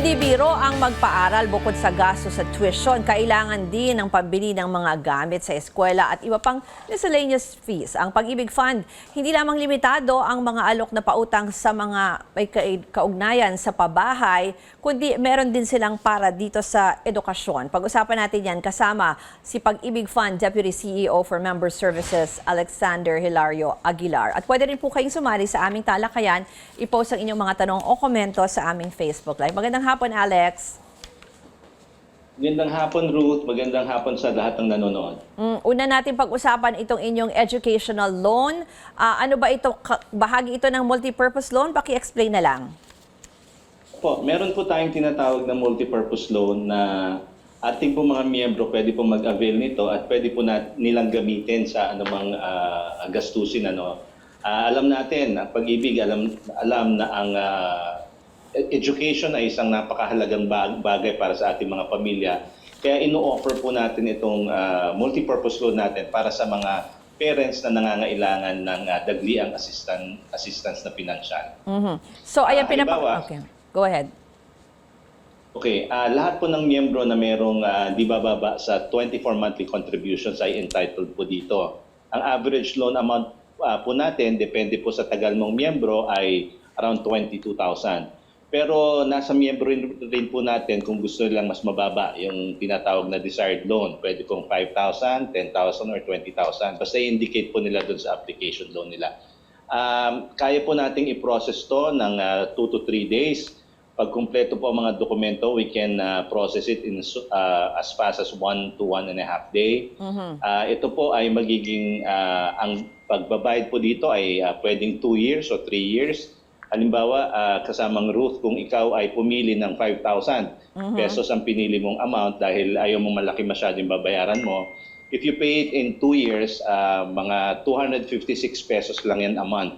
Hindi biro ang magpaaral bukod sa gasto sa tuition. Kailangan din ng pambili ng mga gamit sa eskwela at iba pang miscellaneous fees. Ang Pag-ibig Fund, hindi lamang limitado ang mga alok na pautang sa mga may ka- kaugnayan sa pabahay, kundi meron din silang para dito sa edukasyon. Pag-usapan natin yan kasama si Pag-ibig Fund Deputy CEO for Member Services, Alexander Hilario Aguilar. At pwede rin po kayong sumali sa aming talakayan. I-post ang inyong mga tanong o komento sa aming Facebook Live. Magandang hapon, Alex. Magandang hapon, Ruth. Magandang hapon sa lahat ng nanonood. Mm, una natin pag-usapan itong inyong educational loan. Ah, ano ba ito? Bahagi ito ng multipurpose loan? Paki-explain na lang. Po, meron po tayong tinatawag na multipurpose loan na ating po mga miyembro pwede po mag-avail nito at pwede po na, nilang gamitin sa anumang ah, gastusin. Ano. Ah, alam natin, ang pag-ibig, alam, alam na ang e- education ay isang napakahalagang bag- bagay para sa ating mga pamilya. Kaya ino-offer po natin itong ah, multipurpose loan natin para sa mga parents na nangangailangan ng ah, dagliang assistant, assistance na pinansyal. Mhm. So, ayan, Ah, pinapa... halimbawa- Okay, go ahead. Okay, ah, lahat po ng miyembro na merong ah, di bababa sa 24 monthly contributions ay entitled po dito. Ang average loan amount ah, po natin, depende po sa tagal ng miyembro, ay around 22,000. Pero nasa miyembro rin, po natin kung gusto nilang mas mababa yung tinatawag na desired loan. Pwede pong 5,000, 10,000, or 20,000. Basta i-indicate po nila doon sa application loan nila. Um, kaya po nating i-process to ng 2 to 3 days. Pag kumpleto po ang mga dokumento, we can uh, process it in uh, as fast as 1 to 1 and a half day. Uh, ito po ay magiging, uh, ang pagbabayad po dito ay uh, pwedeng 2 years o 3 years. Halimbawa, uh, kasamang Ruth, kung ikaw ay pumili ng 5,000 pesos ang pinili mong amount dahil ayaw mo malaki masyado yung babayaran mo, if you pay it in 2 years, uh, mga 256 pesos lang yan a month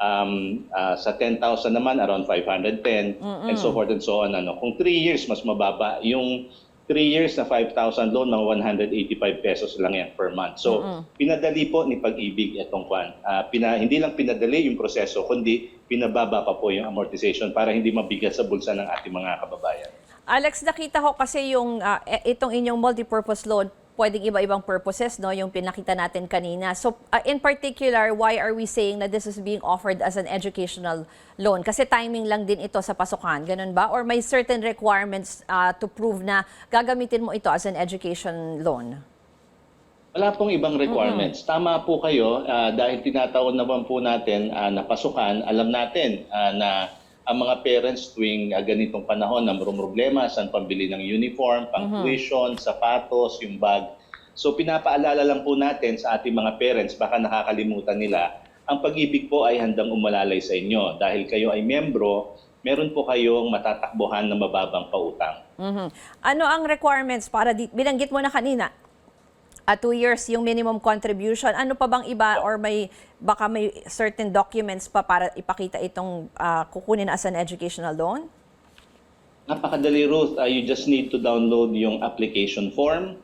um, ah, sa 10,000 naman, around 510, and so forth and so on. Ano. Kung 3 years, mas mababa. Yung 3 years na 5,000 loan, mga 185 pesos lang yan per month. So, pinadali po ni Pag-ibig itong kwan. Ah, pina, hindi lang pinadali yung proseso, kundi pinababa pa po yung amortization para hindi mabigat sa bulsa ng ating mga kababayan. Alex, nakita ko kasi yung e- itong inyong multipurpose loan, pwedeng iba-ibang purposes, no? Yung pinakita natin kanina. So, ah, in particular, why are we saying that this is being offered as an educational loan? Kasi timing lang din ito sa pasukan, ganun ba? Or may certain requirements ah, to prove na gagamitin mo ito as an education loan? Wala pong ibang requirements. Tama po kayo ah, dahil tinatawag naman po natin ah, na pasukan, alam natin ah, na ang mga parents tuwing ah, ganitong panahon na mayroong problema saan pambili ng uniform, pang tuition, sapatos, yung bag. So pinapaalala lang po natin sa ating mga parents, baka nakakalimutan nila, ang pag-ibig po ay handang umalalay sa inyo dahil kayo ay membro, meron po kayong matatakbuhan na mababang pautang. Mhm. Ano ang requirements para di, binanggit mo na kanina? At two years yung minimum contribution. Ano pa bang iba or may baka may certain documents pa para ipakita itong ah, kukunin as an educational loan? Napakadali, Ruth. Uh, you just need to download yung application form,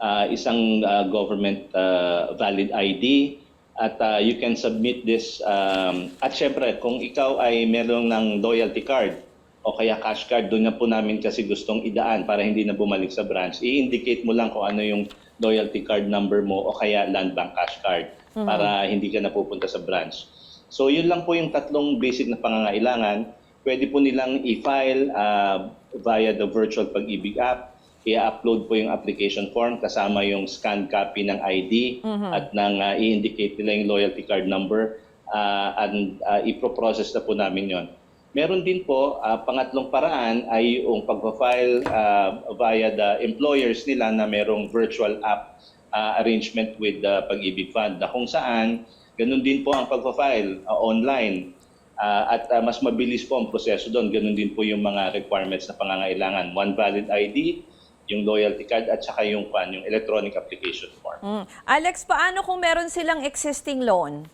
uh, isang uh, government uh, valid ID, at uh, you can submit this. Um, at syempre, kung ikaw ay meron ng loyalty card o kaya cash card, doon na po namin kasi gustong idaan para hindi na bumalik sa branch. I-indicate mo lang kung ano yung loyalty card number mo o kaya land bank cash card para hindi ka na pupunta sa branch. So yun lang po yung tatlong basic na pangangailangan. Pwede po nilang i-file uh, via the virtual pag-ibig app. I-upload po yung application form kasama yung scanned copy ng ID at nang uh, i-indicate nila yung loyalty card number uh, and uh, iproprocess na po namin yon. Meron din po, uh, pangatlong paraan ay yung pag-file uh, via the employers nila na merong virtual app uh, arrangement with the Pag-ibig Fund na kung saan ganun din po ang pag-file uh, online Uh, at uh, mas mabilis po ang proseso doon. Ganun din po yung mga requirements na pangangailangan. One valid ID, yung loyalty card, at saka yung, yung electronic application form. Mm. Alex, paano kung meron silang existing loan?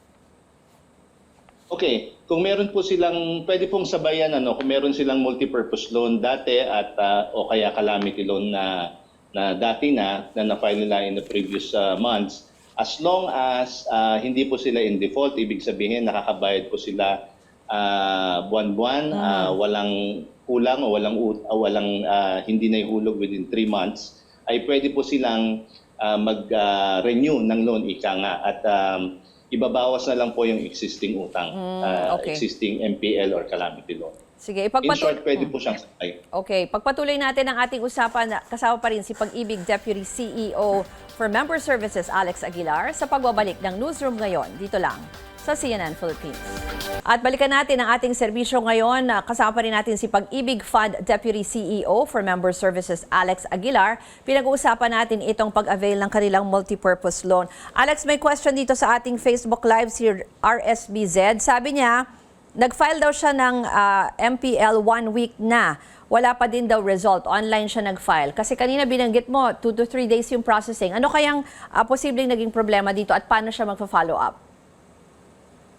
Okay, kung meron po silang, pwede pong sabayan, ano, kung meron silang multipurpose loan dati at uh, o kaya calamity loan na, na dati na, na na-file nila in the previous uh, months, as long as uh, hindi po sila in default, ibig sabihin nakakabayad po sila ah, buwan-buwan, ah, walang kulang o walang ah, walang ah, hindi na ihulog within 3 months, ay pwede po silang ah, mag-renew ng loan ika nga. At um, ibabawas na lang po yung existing utang, ah, okay. existing MPL or calamity loan. Sige, In ipagpatuloy. short, pwede po siyang sakay. Okay, pagpatuloy natin ang ating usapan, kasama pa rin si Pag-ibig Deputy CEO for Member Services Alex Aguilar sa pagbabalik ng newsroom ngayon dito lang sa CNN Philippines. At balikan natin ang ating serbisyo ngayon. Kasama pa rin natin si Pag-ibig Fund Deputy CEO for Member Services Alex Aguilar. Pinag-uusapan natin itong pag-avail ng kanilang multipurpose loan. Alex, may question dito sa ating Facebook Live si RSBZ. Sabi niya, Nag-file daw siya ng ah, MPL one week na. Wala pa din daw result. Online siya nag-file. Kasi kanina binanggit mo, 2 to 3 days yung processing. Ano kayang ah, posibleng naging problema dito at paano siya magpa-follow up?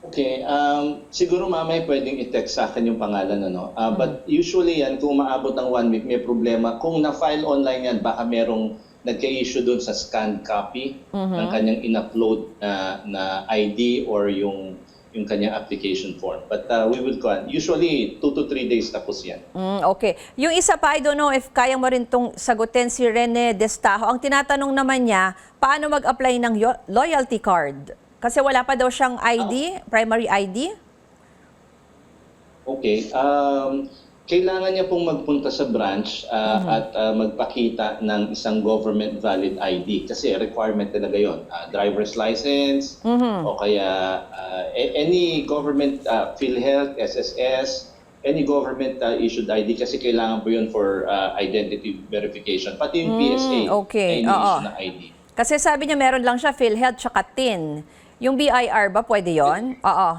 Okay, um, siguro mamay pwedeng i-text sa akin yung pangalan, ano? Ah, But usually yan, kung maabot ng one week, may problema. Kung na-file online yan, baka merong nagka-issue doon sa scanned copy ng kanyang in-upload na, na ID or yung yung kanyang application form. But uh, we will go on. Usually, 2 to 3 days tapos yan. Mm, okay. Yung isa pa, I don't know if kaya mo rin tong sagutin si Rene Destajo. Ang tinatanong naman niya, paano mag-apply ng loyalty card? Kasi wala pa daw siyang ID, primary ID. Okay. Um, kailangan niya pong magpunta sa branch uh, at uh, magpakita ng isang government valid ID kasi requirement talaga yon. Uh, driver's license o kaya uh, any government uh, PhilHealth, SSS, any government uh, issued ID kasi kailangan po yun for uh, identity verification. Pati yung PSA okay. ay na ID. Kasi sabi niya meron lang siya PhilHealth tsaka TIN. Yung BIR ba pwede yon? Oo.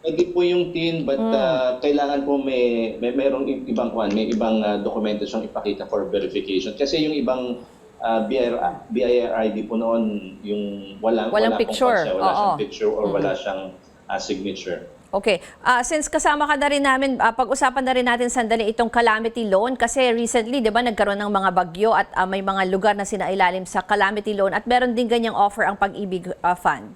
Pwede po yung TIN, but uh, kailangan po may, may merong ibang kwan, may ibang uh, dokumento siyang ipakita for verification. Kasi yung ibang uh, BIR, BIR ID po noon, yung walang, Walang wala picture. kwan siya, wala Oo. siyang picture or wala siyang uh, signature. Okay. Ah, since kasama ka na rin namin, ah, pag-usapan na rin natin sandali itong calamity loan kasi recently, 'di ba, nagkaroon ng mga bagyo at ah, may mga lugar na sinailalim sa calamity loan at meron din ganyang offer ang Pag-ibig ah, Fund.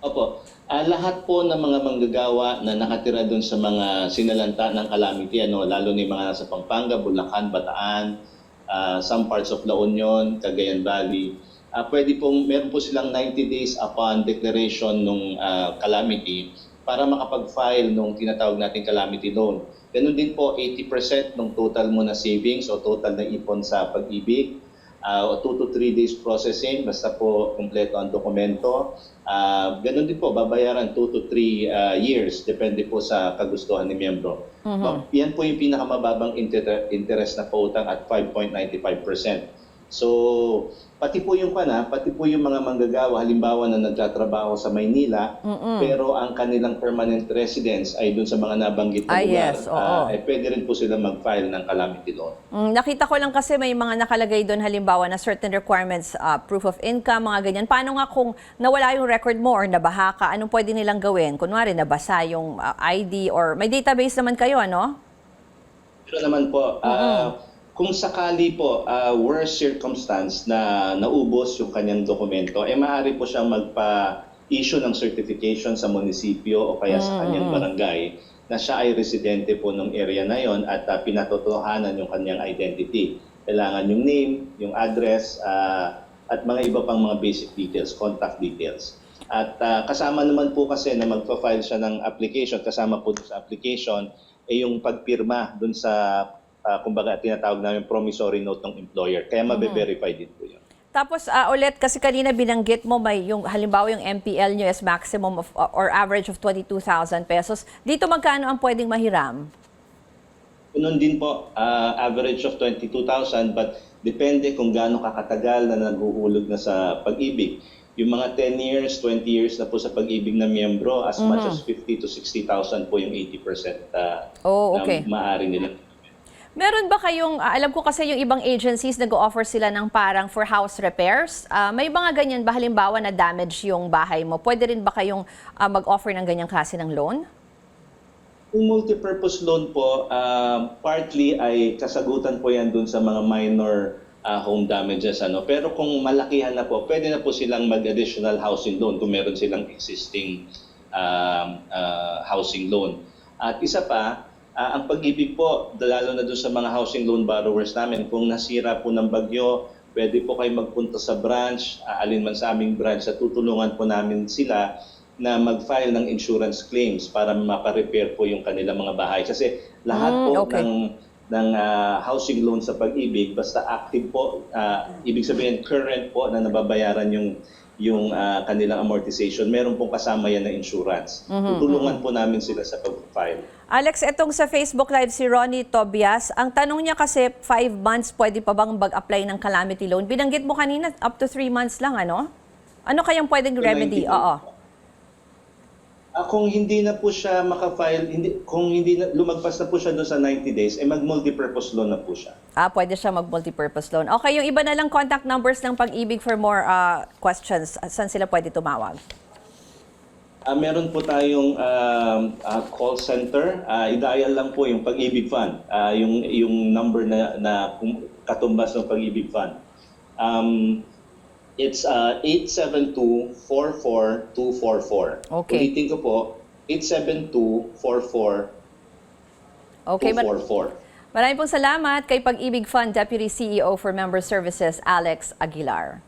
Opo. Ah, lahat po ng mga manggagawa na nakatira doon sa mga sinalanta ng calamity, ano, lalo ni mga nasa Pampanga, Bulacan, Bataan, ah, some parts of La Union, Cagayan Valley, ah, pwede pong, meron po silang 90 days upon declaration ng calamity para makapag-file nung tinatawag nating calamity loan. Ganun din po, 80% ng total mo na savings o total na ipon sa pag-ibig, uh, 2 to 3 days processing, basta po kompleto ang dokumento. Uh, ganun din po, babayaran 2 to 3 uh, years, depende po sa kagustuhan ni miyembro. Ba- Yan po yung pinakamababang inter- interest na pautang at 5.95%. So, pati po yung pana, pati po yung mga manggagawa, halimbawa na nagtatrabaho sa Maynila, pero ang kanilang permanent residence ay dun sa mga nabanggit na Ah, lugar, yes, oo. ah, eh, pwede rin po sila mag-file ng calamity loan. Mm, nakita ko lang kasi may mga nakalagay doon halimbawa na certain requirements, ah, proof of income, mga ganyan. Paano nga kung nawala yung record mo or nabaha ka, anong pwede nilang gawin? Kunwari, nabasa yung ah, ID or may database naman kayo, ano? Pero naman po, ah, kung sakali po, ah, worst circumstance na naubos yung kanyang dokumento, eh maaari po siyang magpa-issue ng certification sa munisipyo o kaya sa kanyang barangay na siya ay residente po ng area na yon at ah, pinatotohanan yung kanyang identity. Kailangan yung name, yung address, ah, at mga iba pang mga basic details, contact details. At ah, kasama naman po kasi na magpa-file siya ng application, kasama po sa application, ay yung pagpirma doon sa, ah, kumbaga tinatawag namin promissory note ng employer. Kaya mabe-verify din po yun. Tapos ah, ulit, kasi kanina binanggit mo may yung halimbawa yung MPL nyo is maximum of or average of 22,000 pesos. Dito magkano ang pwedeng mahiram? Noon din po, ah, average of 22,000 but depende kung gaano kakatagal na naguhulog na sa pag-ibig. Yung mga 10 years, 20 years na po sa pag-ibig ng miyembro, as much as 50 to 60,000 po yung 80% ah, Oh, okay. na maaari nila. Meron ba kayong, ah, alam ko kasi yung ibang agencies nag-offer sila ng parang for house repairs. Ah, may mga ganyan ba halimbawa na damage yung bahay mo? Pwede rin ba kayong ah, mag-offer ng ganyang klase ng loan? Yung multipurpose loan po, ah, partly ay kasagutan po yan dun sa mga minor ah, home damages. Ano? Pero kung malakihan na po, pwede na po silang mag-additional housing loan kung meron silang existing um, ah, housing loan. At isa pa, ah, ang pag-ibig po, lalo na doon sa mga housing loan borrowers namin, kung nasira po ng bagyo, pwede po kayo magpunta sa branch, ah, alin man sa aming branch, at tutulungan po namin sila na mag-file ng insurance claims para maparepair po yung kanilang mga bahay. Kasi lahat Mm, po okay. ng ng ah, housing loan sa pag-ibig basta active po ah, ibig sabihin current po na nababayaran yung yung ah, kanilang amortization meron pong kasama yan na insurance tutulungan po namin sila sa pag-file Alex, etong sa Facebook Live si Ronnie Tobias, ang tanong niya kasi, five months, pwede pa bang mag-apply ng calamity loan? Binanggit mo kanina, up to three months lang, ano? Ano kayang pwedeng remedy? 90 Oo. Ah, kung hindi na po siya maka-file hindi kung hindi na, lumagpas na po siya doon sa 90 days eh mag multi-purpose loan na po siya Ah, pwede siya mag-multipurpose loan. Okay, yung iba na lang contact numbers ng pag-ibig for more ah, questions. Saan sila pwede tumawag? Ah, meron po tayong um, ah, call center. Ah, i-dial lang po yung Pag-ibig Fund, ah, yung yung number na na katumbas ng Pag-ibig Fund. Um, it's uh, 872-44244. Okay. Ulitin ko po, 872-44244. Okay, mar- maraming pong salamat kay Pag-ibig Fund Deputy CEO for Member Services, Alex Aguilar.